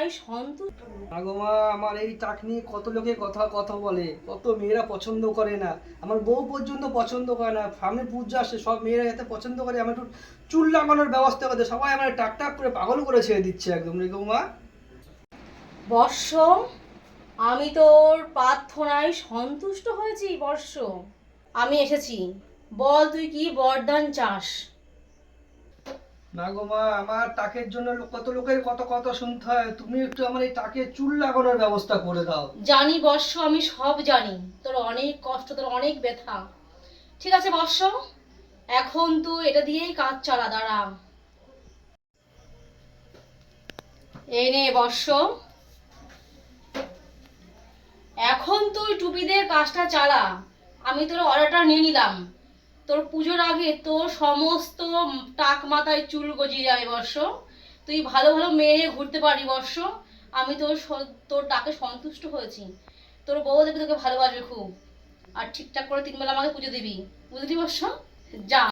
প্রার্থনায় সন্তুষ্ট। আগমা আমার এই টাক নিয়ে কত লোকে কথা কথা বলে। কত মেয়েরা পছন্দ করে না। আমার বউ পর্যন্ত পছন্দ করে না। সামনে পুজো আসে সব মেয়েরা যাতে পছন্দ করে আমার একটু চুল লাগানোর ব্যবস্থা করতে সবাই আমার টাক টাক করে পাগল করে ছেড়ে দিচ্ছে একদম রে গৌমা বর্ষ আমি তোর প্রার্থনায় সন্তুষ্ট হয়েছি বর্ষ আমি এসেছি। বল তুই কি বরদান চাস? না গো মা, আমার টাকের জন্য কত লোকের কত কথা শুনতে হয়। তুমি একটু আমার এই টাকে চুল লাগানোর ব্যবস্থা করে দাও। জানি বর্ষ, আমি সব জানি। তোর অনেক কষ্ট, তোর অনেক ব্যথা। ঠিক আছে বর্ষ, এখন তো এটা দিয়েই কাজ চালা, দাঁড়া। এই নে বর্ষ। এখন তুই টুপিদের কাজটা চালা। আমি তোর অর্ডারটা নিয়ে নিলাম। তোর পুজোর আগে তোর সমস্ত টাক মাথায় চুল গজিয়ে যাবে বর্ষ। তুই ভালো ভালো মেয়ে ঘুরতে পারি বর্ষ। আমি তোর তোর ডাকে সন্তুষ্ট হয়েছি। তোর বউ দেবে তোকে ভালোবাসবে খুব। আর ঠিকঠাক করে তিনবেলা আমাকে পুজো দিবি। বুঝলি বর্ষ? যা।